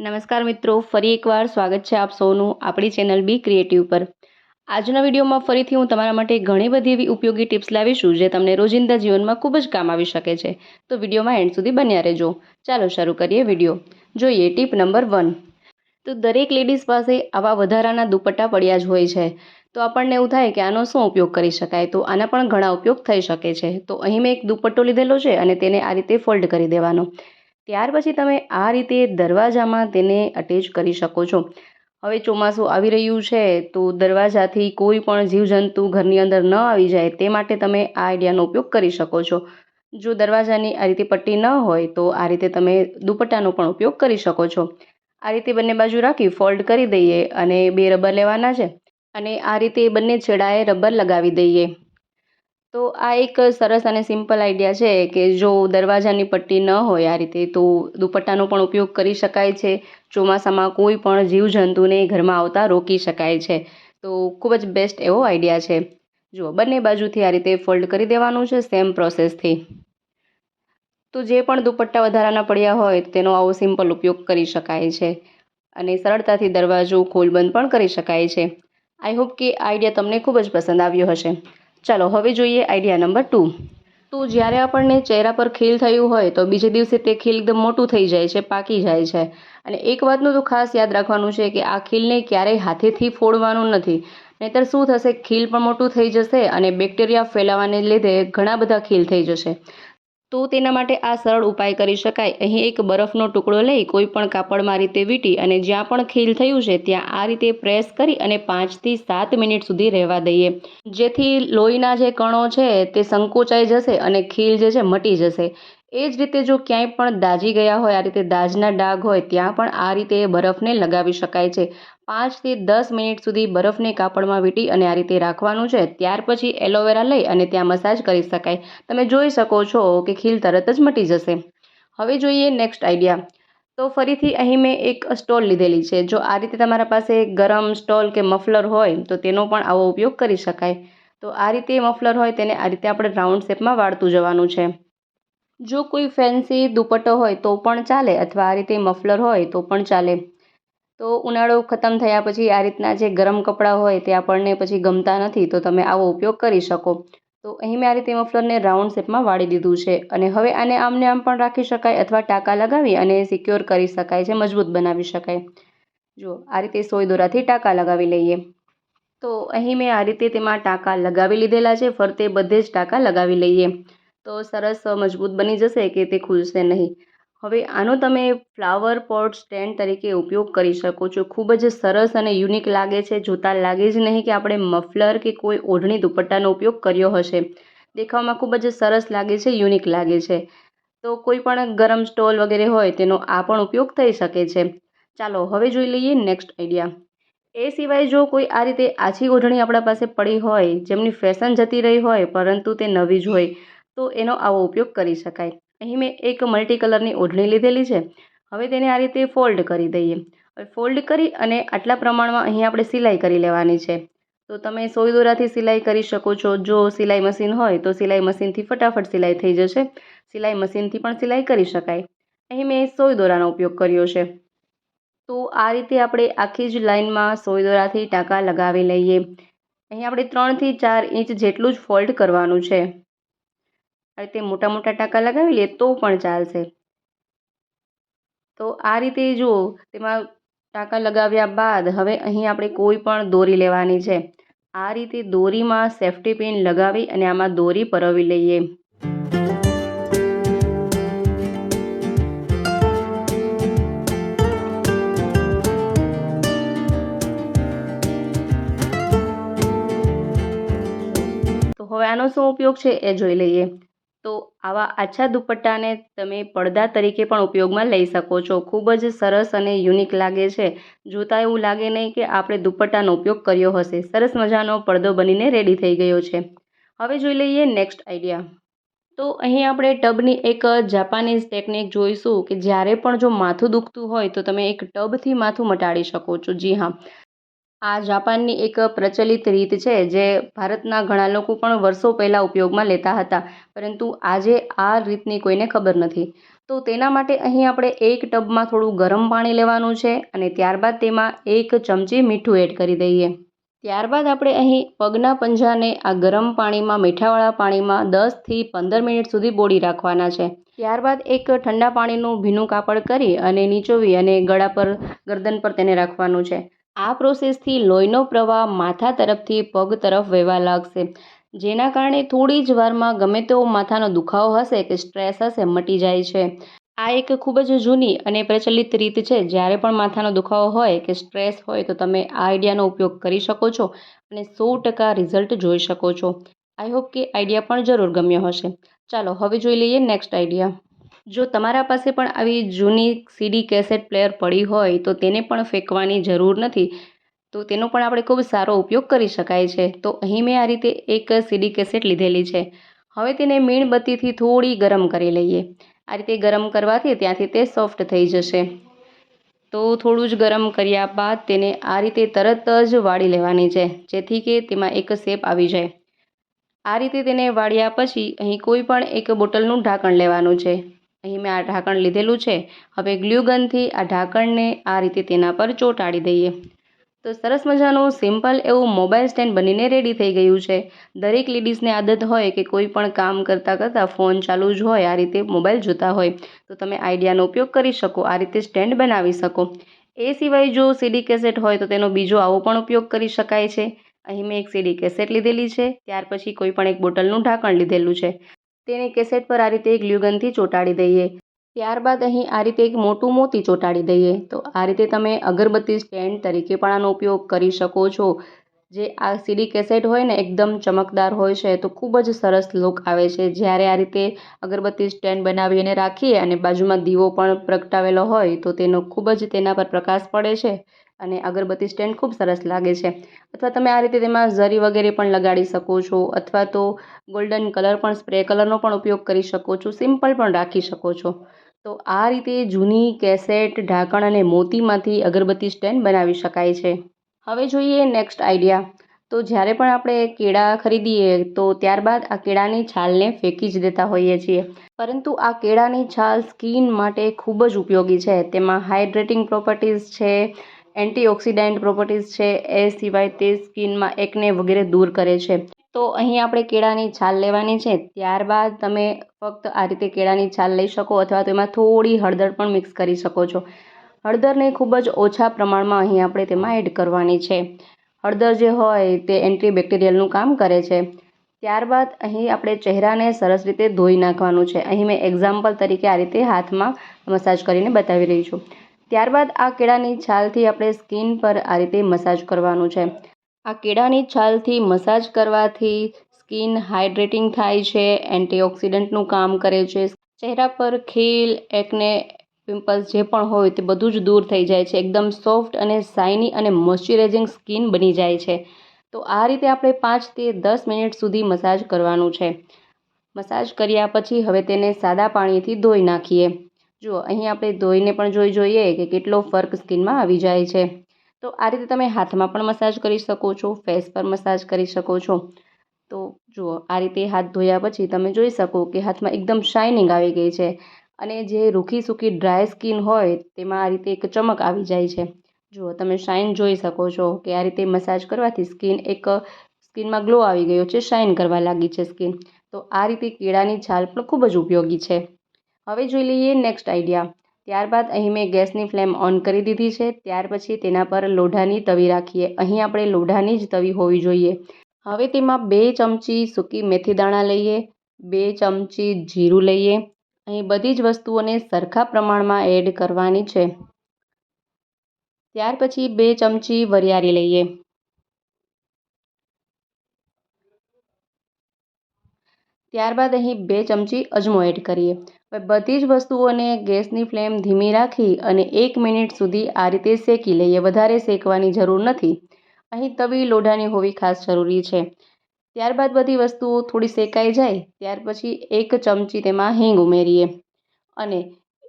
નમસ્કાર મિત્રો, ફરી એકવાર સ્વાગત છે આપ સૌનું આપણી ચેનલ બી ક્રિએટિવ પર. આજના વિડીયોમાં ફરીથી હું તમારા માટે ઘણી બધી એવી ઉપયોગી ટિપ્સ લાવીશું જે તમને રોજિંદા જીવનમાં ખૂબ જ કામ આવી શકે છે. તો વિડીયોમાં એન્ડ સુધી બન્યા રહેજો. ચાલો શરૂ કરીએ વીડિયો. જોઈએ ટીપ નંબર વન. તો દરેક લેડીઝ પાસે આવા વધારાના દુપટ્ટા પડ્યા જ હોય છે. તો આપણને એવું થાય કે આનો શું ઉપયોગ કરી શકાય? તો આના પણ ઘણા ઉપયોગ થઈ શકે છે. તો અહીં મેં એક દુપટ્ટો લીધેલો છે અને તેને આ રીતે ફોલ્ડ કરી દેવાનો. ત્યાર પછી તમે આ રીતે દરવાજામાં તેને અટેચ કરી શકો છો. હવે ચોમાસું આવી રહ્યું છે તો દરવાજાથી કોઈ પણ જીવજંતુ ઘરની અંદર ન આવી જાય તે માટે તમે આ આઈડિયાનો ઉપયોગ કરી શકો છો. જો દરવાજાની આ રીતે પટ્ટી ન હોય તો આ રીતે તમે દુપટ્ટાનો પણ ઉપયોગ કરી શકો છો. આ રીતે બંને બાજુ રાખી ફોલ્ડ કરી દઈએ અને બે રબર લેવાના છે. અને આ રીતે બંને છેડાએ રબર લગાવી દઈએ. તો આ એક સરસ અને સિમ્પલ આઈડિયા છે કે જો દરવાજાની પટ્ટી ન હોય આ રીતે, તો દુપટ્ટાનો પણ ઉપયોગ કરી શકાય છે. ચોમાસામાં કોઈ પણ જીવજંતુને ઘરમાં આવતા રોકી શકાય છે. તો ખૂબ જ બેસ્ટ એવો આઈડિયા છે. જુઓ, બંને બાજુથી આ રીતે ફોલ્ડ કરી દેવાનું છે સેમ પ્રોસેસથી તો જે પણ દુપટ્ટા વધારાના પડ્યા હોય, તેનો આવો સિમ્પલ ઉપયોગ કરી શકાય છે. અને સરળતાથી દરવાજો ખોલબંધ પણ કરી શકાય છે. આઈ હોપ કે આઈડિયા તમને ખૂબ જ પસંદ આવ્યો હશે. ચાલો હવે જોઈએ આઈડિયા નંબર ટુ તો જ્યારે આપણને ચહેરા પર ખીલ થયું હોય તો બીજે દિવસે તે ખીલ એકદમ મોટું થઈ જાય છે, પાકી જાય છે. અને એક વાતનું તો ખાસ યાદ રાખવાનું છે કે આ ખીલને ક્યારેય હાથેથી ફોડવાનું નથી. નહીંતર શું થશે? ખીલ પણ મોટું થઈ જશે અને બેક્ટેરિયા ફેલાવાને લીધે ઘણા બધા ખીલ થઈ જશે. તો તેના માટે આ સરળ ઉપાય કરી શકાય. અહીં એક બરફનો ટુકડો લઈ કોઈપણ કાપડમાં રીતે વીંટી અને જ્યાં પણ ખીલ થયું છે ત્યાં આ રીતે પ્રેસ કરી અને પાંચથી સાત મિનિટ સુધી રહેવા દઈએ. જેથી લોહીના જે કણો છે તે સંકોચાઈ જશે અને ખીલ જે છે મટી જશે. એ જ રીતે જો ક્યાંય પણ દાજી ગયા હોય, આ રીતે દાજના ડાઘ હોય, ત્યાં પણ આ રીતે બરફને લગાવી શકાય છે. પાંચથી દસ મિનિટ સુધી બરફને કાપડમાં વીંટી અને આ રીતે રાખવાનું છે, ત્યાર પછી એલોવેરા લઈ અને ત્યાં મસાજ કરી શકાય. તમે જોઈ શકો છો કે ખીલ તરત જ મટી જશે. હવે જોઈએ નેક્સ્ટ આઈડિયા તો ફરીથી અહીં મેં એક સ્ટોલ લીધેલી છે. જો આ રીતે તમારા પાસે ગરમ સ્ટોલ કે મફલર હોય, તો તેનો પણ આવો ઉપયોગ કરી શકાય. તો આ રીતે મફલર હોય તેને આ રીતે આપણે રાઉન્ડ શેપમાં વાળતું જવાનું છે. જો કોઈ ફેન્સી દુપટ્ટો હોય તો પણ ચાલે અથવા આ રીતે મફલર હોય તો પણ ચાલે. તો ઉનાળો ખતમ થયા પછી આ રીતના જે ગરમ કપડાં હોય તે આપણને પછી ગમતા નથી, તો તમે આવો ઉપયોગ કરી શકો. તો અહીં મેં આ રીતે મફલરને રાઉન્ડ શેપમાં વાળી દીધું છે અને હવે આને આમને આમ પણ રાખી શકાય અથવા ટાંકા લગાવી અને સિક્યોર કરી શકાય છે, મજબૂત બનાવી શકાય. જો આ રીતે સોય દોરાથી ટાંકા લગાવી લઈએ. તો અહીં મેં આ રીતે તેમાં ટાંકા લગાવી લીધેલા છે, ફરતે બધે જ ટાંકા લગાવી લઈએ. તો સરસ મજબૂત બની જશે કે તે ખુલશે નહીં. હવે આનો તમે ફ્લાવર પોટ સ્ટેન્ડ તરીકે ઉપયોગ કરી શકો છો. ખૂબ જ સરસ અને યુનિક લાગે છે. જોતાં લાગે જ નહીં કે આપણે મફલર કે કોઈ ઓઢણી દુપટ્ટાનો ઉપયોગ કર્યો હશે. દેખાવમાં ખૂબ જ સરસ લાગે છે, યુનિક લાગે છે. તો કોઈ પણ ગરમ સ્ટોલ વગેરે હોય તેનો આ પણ ઉપયોગ થઈ શકે છે. ચાલો, હવે જોઈ લઈએ નેક્સ્ટ આઈડિયા. એ સિવાય જો કોઈ આ રીતે આછી ઓઢણી આપણા પાસે પડી હોય, જેમની ફેશન જતી રહી હોય, પરંતુ તે નવી જ હોય, તો એનો આવો ઉપયોગ કરી શકાય. અહીં મેં એક મલ્ટી કલરની ઓઢણી લીધેલી છે. હવે તેને આ રીતે ફોલ્ડ કરી દઈએ. ફોલ્ડ કરી અને આટલા પ્રમાણમાં અહીં આપણે સિલાઈ કરી લેવાની છે. તો તમે સોય દોરાથી સિલાઈ કરી શકો છો. જો સિલાઈ મશીન હોય તો સિલાઈ મશીનથી ફટાફટ સિલાઈ થઈ જશે. સિલાઈ મશીનથી પણ સિલાઈ કરી શકાય. અહીં મેં સોય દોરાનો ઉપયોગ કર્યો છે. તો આ રીતે આપણે આખી જ લાઇનમાં સોય દોરાથી ટાંકા લગાવી લઈએ. અહીં આપણે ત્રણથી ચાર ઇંચ જેટલું જ ફોલ્ડ કરવાનું છે. આ રીતે મોટા મોટા ટાંકા લગાવી લઈએ તો પણ ચાલશે. તો આ રીતે જુઓ, તેમાં ટાંકા લગાવ્યા બાદ હવે અહીં આપણે કોઈ પણ દોરી લેવાની છે. આ રીતે દોરીમાં સેફ્ટી પિન લગાવી અને આમાં દોરી પરવી લઈએ. તો હવે આનો શું ઉપયોગ છે એ જોઈ લઈએ. તો આવા આછા દુપટ્ટાને તમે પડદા તરીકે પણ ઉપયોગમાં લઈ શકો છો. ખૂબ જ સરસ અને યુનિક લાગે છે. જોતાં એવું લાગે નહીં કે આપણે દુપટ્ટાનો ઉપયોગ કર્યો હશે. સરસ મજાનો પડદો બનીને રેડી થઈ ગયો છે. હવે જોઈ લઈએ નેક્સ્ટ આઈડિયા તો અહીં આપણે ટબની એક જાપાનીઝ ટેકનિક જોઈશું કે જ્યારે પણ જો માથું દુખતું હોય તો તમે એક ટબથી માથું મટાડી શકો છો. જી હા. આ જાપાનની એક પ્રચલિત રીત છે જે ભારતના ઘણા લોકો પણ વર્ષો પહેલાં ઉપયોગમાં લેતા હતા. પરંતુ આજે આ રીતની કોઈને ખબર નથી. તો તેના માટે અહીં આપણે એક ટબમાં થોડું ગરમ પાણી લેવાનું છે અને ત્યારબાદ તેમાં એક ચમચી મીઠું એડ કરી દઈએ. ત્યારબાદ આપણે અહીં પગના પંજાને આ ગરમ પાણીમાં, મીઠાવાળા પાણીમાં દસથી પંદર મિનિટ સુધી બોળી રાખવાના છે. ત્યારબાદ એક ઠંડા પાણીનું ભીનું કાપડ કરી અને નીચોવી અને ગળા પર, ગરદન પર તેને રાખવાનું છે. આ પ્રોસેસથી લોહીનો પ્રવાહ માથા તરફથી પગ તરફ વહેવા લાગશે. જેના કારણે થોડી જ વારમાં ગમે તેવો માથાનો દુખાવો હશે કે સ્ટ્રેસ હશે, મટી જાય છે. આ એક ખૂબ જ જૂની અને પ્રચલિત રીત છે. જ્યારે પણ માથાનો દુખાવો હોય કે સ્ટ્રેસ હોય તો તમે આ આઈડિયાનો ઉપયોગ કરી શકો છો અને સો ટકા રિઝલ્ટ જોઈ શકો છો. આઈ હોપ કે આઈડિયા પણ જરૂર ગમ્યો હશે. ચાલો, હવે જોઈ લઈએ નેક્સ્ટ આઈડિયા. જો તમારા પાસે પણ આવી જૂની સીડી કેસેટ પ્લેયર પડી હોય તો તેને પણ ફેંકવાની જરૂર નથી, તો તેનો પણ આપણે ખૂબ સારો ઉપયોગ કરી શકાય છે. તો અહીં મેં આ રીતે એક સીડી કેસેટ લીધેલી છે. હવે તેને મીણબત્તીથી થોડી ગરમ કરી લઈએ. આ રીતે ગરમ કરવાથી ત્યાંથી તે સોફ્ટ થઈ જશે. તો થોડું જ ગરમ કર્યા બાદ તેને આ રીતે તરત જ વાળી લેવાની છે, જેથી કે તેમાં એક શેપ આવી જાય. આ રીતે તેને વાળ્યા પછી અહીં કોઈ પણ એક બોટલનું ઢાંકણ લેવાનું છે. અહીં મેં આ ઢાંકણ લીધેલું છે. હવે ગ્લ્યુગનથી આ ઢાંકણને આ રીતે તેના પર ચોંટાડી દઈએ. તો સરસ મજાનું, સિમ્પલ એવું મોબાઈલ સ્ટેન્ડ બનીને રેડી થઈ ગયું છે. દરેક લેડીઝને આદત હોય કે કોઈ પણ કામ કરતાં કરતાં ફોન ચાલુ જ હોય, આ રીતે મોબાઈલ જોતા હોય. તો તમે આઈડિયાનો ઉપયોગ કરી શકો, આ રીતે સ્ટેન્ડ બનાવી શકો. એ સિવાય જો સીડી કેસેટ હોય તો તેનો બીજો આવો પણ ઉપયોગ કરી શકાય છે. અહીં મેં એક સીડી કેસેટ લીધેલી છે, ત્યાર પછી કોઈ પણ એક બોટલનું ઢાંકણ લીધેલું છે. તેને કેસેટ પર આ રીતે ગ્લ્યુગનથી ચોંટાડી દઈએ. ત્યારબાદ અહીં આ રીતે એક મોટું મોતી ચોંટાડી દઈએ. તો આ રીતે તમે અગરબત્તી સ્ટેન્ડ તરીકે પણ આનો ઉપયોગ કરી શકો છો. જે આ સીડી કેસેટ હોય ને એકદમ ચમકદાર હોય છે, તો ખૂબ જ સરસ લુક આવે છે. જ્યારે આ રીતે અગરબત્તી સ્ટેન્ડ બનાવી અને રાખીએ અને બાજુમાં દીવો પણ પ્રગટાવેલો હોય, તો તેનો ખૂબ જ તેના પર પ્રકાશ પડે છે. અને અગરબત્તી સ્ટેન્ડ ખૂબ સરસ લાગે છે. અથવા તમે આ રીતે તેમાં ઝરી વગેરે પણ લગાડી શકો છો, અથવા તો ગોલ્ડન કલર પણ, સ્પ્રે કલરનો પણ ઉપયોગ કરી શકો છો, સિમ્પલ પણ રાખી શકો છો. તો આ રીતે જૂની કેસેટ, ઢાંકણ અને મોતીમાંથી અગરબત્તી સ્ટેન્ડ બનાવી શકાય છે. હવે જોઈએ નેક્સ્ટ આઈડિયા. તો જ્યારે પણ આપણે કેળા ખરીદીએ, તો ત્યારબાદ આ કેળાની છાલને ફેંકી જ દેતા હોઈએ છીએ. પરંતુ આ કેળાની છાલ સ્કિન માટે ખૂબ જ ઉપયોગી છે. તેમાં હાઇડ્રેટિંગ પ્રોપર્ટીઝ છે એન્ટીઓક્સિડન્ટ પ્રોપર્ટીઝ છે, એ સિવાય તે સ્કિનમાં એકને વગેરે દૂર કરે છે. તો અહીં આપણે કેળાની છાલ લેવાની છે, ત્યારબાદ તમે ફક્ત આ રીતે કેળાની છાલ લઈ શકો અથવા તો એમાં થોડી હળદર પણ મિક્સ કરી શકો છો. હળદરને ખૂબ જ ઓછા પ્રમાણમાં અહીં આપણે તેમાં એડ કરવાની છે. હળદર જે હોય તે એન્ટીબેક્ટેરિયલનું કામ કરે છે. ત્યારબાદ અહીં આપણે ચહેરાને સરસ રીતે ધોઈ નાખવાનું છે. અહીં મેં એક્ઝામ્પલ તરીકે આ રીતે હાથમાં મસાજ કરીને બતાવી રહી છું. ત્યારબાદ આ કેળાની છાલથી આપણે સ્કિન પર આ રીતે મસાજ કરવાનું છે. આ કેળાની છાલથી મસાજ કરવાથી સ્કિન હાઇડ્રેટિંગ થાય છે, એન્ટીઓક્સિડન્ટનું કામ કરે છે. ચહેરા પર ખીલ, એકને, પિમ્પલ્સ જે પણ હોય તે બધું જ દૂર થઈ જાય છે. એકદમ સોફ્ટ અને શાઇની અને મોઇશ્ચરાઇઝિંગ સ્કિન બની જાય છે. તો આ રીતે આપણે પાંચથી દસ મિનિટ સુધી મસાજ કરવાનું છે. મસાજ કર્યા પછી હવે તેને સાદા પાણીથી ધોઈ નાખીએ. જુઓ, અહીં આપણે ધોઈને પણ જોઈ જોઈએ કે કેટલો ફર્ક સ્કિનમાં આવી જાય છે. તો આ રીતે તમે હાથમાં પણ મસાજ કરી શકો છો, ફેસ પર મસાજ કરી શકો છો. તો જુઓ, આ રીતે હાથ ધોયા પછી તમે જોઈ શકો કે હાથમાં એકદમ શાઇનિંગ આવી ગઈ છે અને જે રૂખી સૂકી ડ્રાય સ્કિન હોય તેમાં આ રીતે એક ચમક આવી જાય છે. જુઓ, તમે શાઇન જોઈ શકો છો કે આ રીતે મસાજ કરવાથી સ્કિન એક સ્કિનમાં ગ્લો આવી ગયો છે શાઇન કરવા લાગી છે સ્કિન તો આ રીતે કેળાની છાલ પણ ખૂબ જ ઉપયોગી છે. હવે જોઈ લઈએ નેક્સ્ટ આઈડિયા ત્યારબાદ અહીં મેં ગેસની ફ્લેમ ઓન કરી દીધી છે. ત્યાર પછી તેના પર લોઢાની તવી રાખીએ. અહીં આપણે લોઢાની જ તવી હોવી જોઈએ. હવે તેમાં બે ચમચી સૂકી મેથી દાણા લઈએ. બે ચમચી જીરું લઈએ. અહીં બધી જ વસ્તુઓને સરખા પ્રમાણમાં એડ કરવાની છે. ત્યાર પછી બે ચમચી વરિયાળી લઈએ. ત્યારબાદ અહીં બે ચમચી અજમો એડ કરીએ. હવે બધી જ વસ્તુઓને ગેસની ફ્લેમ ધીમી રાખી અને એક મિનિટ સુધી આ રીતે શેકી લઈએ. વધારે શેકવાની જરૂર નથી. અહીં તવી, લોઢાની હોવી ખાસ જરૂરી છે. ત્યારબાદ બધી વસ્તુઓ થોડી શેકાઈ જાય, ત્યાર પછી એક ચમચી તેમાં હિંગ ઉમેરીએ અને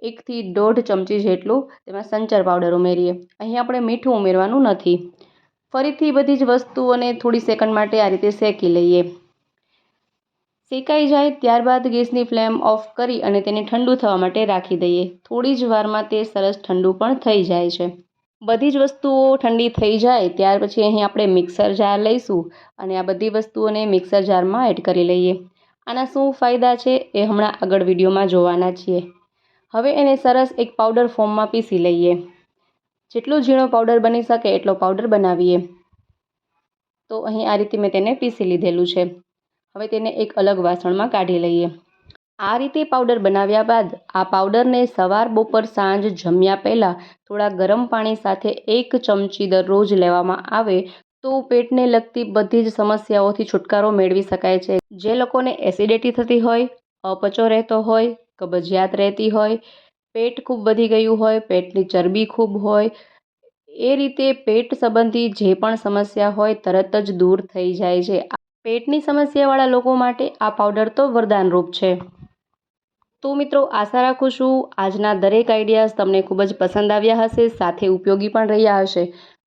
એકથી દોઢ ચમચી જેટલું તેમાં સંચર પાવડર ઉમેરીએ. અહીં આપણે મીઠું ઉમેરવાનું નથી. ફરીથી બધી જ વસ્તુઓને થોડી સેકન્ડ માટે આ રીતે શેકી લઈએ. શેકાઈ જાય ત્યારબાદ ગેસની ફ્લેમ ઓફ કરી અને તેને ઠંડુ થવા માટે રાખી દઈએ. થોડી જ વારમાં તે સરસ ઠંડુ પણ થઈ જાય છે. બધી જ વસ્તુઓ ઠંડી થઈ જાય ત્યાર પછી અહીં આપણે મિક્સર જાર લઈશું અને આ બધી વસ્તુઓને મિક્સર જારમાં એડ કરી લઈએ. આના શું ફાયદા છે એ હમણાં આગળ વિડીયોમાં જોવાના છીએ. હવે એને સરસ એક પાવડર ફોર્મમાં પીસી લઈએ. જેટલો ઝીણો પાવડર બની શકે એટલો પાવડર બનાવીએ. તો અહીં આ રીતે મેં તેને પીસી લીધેલું છે. હવે તેને એક અલગ વાસણમાં કાઢી લઈએ. આ રીતે પાવડર બનાવ્યા બાદ આ પાવડરને સવાર બપોર સાંજ જમ્યા પહેલાં થોડા ગરમ પાણી સાથે એક ચમચી દરરોજ લેવામાં આવે તો પેટને લગતી બધી જ સમસ્યાઓથી છુટકારો મેળવી શકાય છે. જે લોકોને એસિડિટી થતી હોય, અપચો રહેતો હોય, કબજિયાત રહેતી હોય, પેટ ખૂબ વધી ગયું હોય, પેટની ચરબી ખૂબ હોય, એ રીતે પેટ સંબંધી જે પણ સમસ્યા હોય તરત જ દૂર થઈ જાય છે. પેટની સમસ્યાવાળા લોકો માટે આ પાવડર તો વરદાનરૂપ છે. તો મિત્રો, આશા રાખું છું આજના દરેક આઈડિયાઝ તમને ખૂબ જ પસંદ આવ્યા હશે, સાથે ઉપયોગી પણ રહ્યા હશે.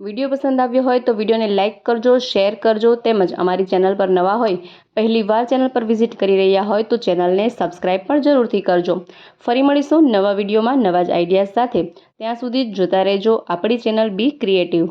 વીડિયો પસંદ આવ્યો હોય તો વિડીયોને લાઇક કરજો શેર કરજો, તેમજ અમારી ચેનલ પર નવા હોય પહેલી વાર ચેનલ પર વિઝિટ કરી રહ્યા હોય તો ચેનલને સબસ્ક્રાઈબ પણ જરૂરથી કરજો. ફરી મળીશું નવા વિડીયોમાં નવા જ આઈડિયાઝ સાથે. ત્યાં સુધી જોતા રહેજો, આપણી ચેનલ બી ક્રિએટિવ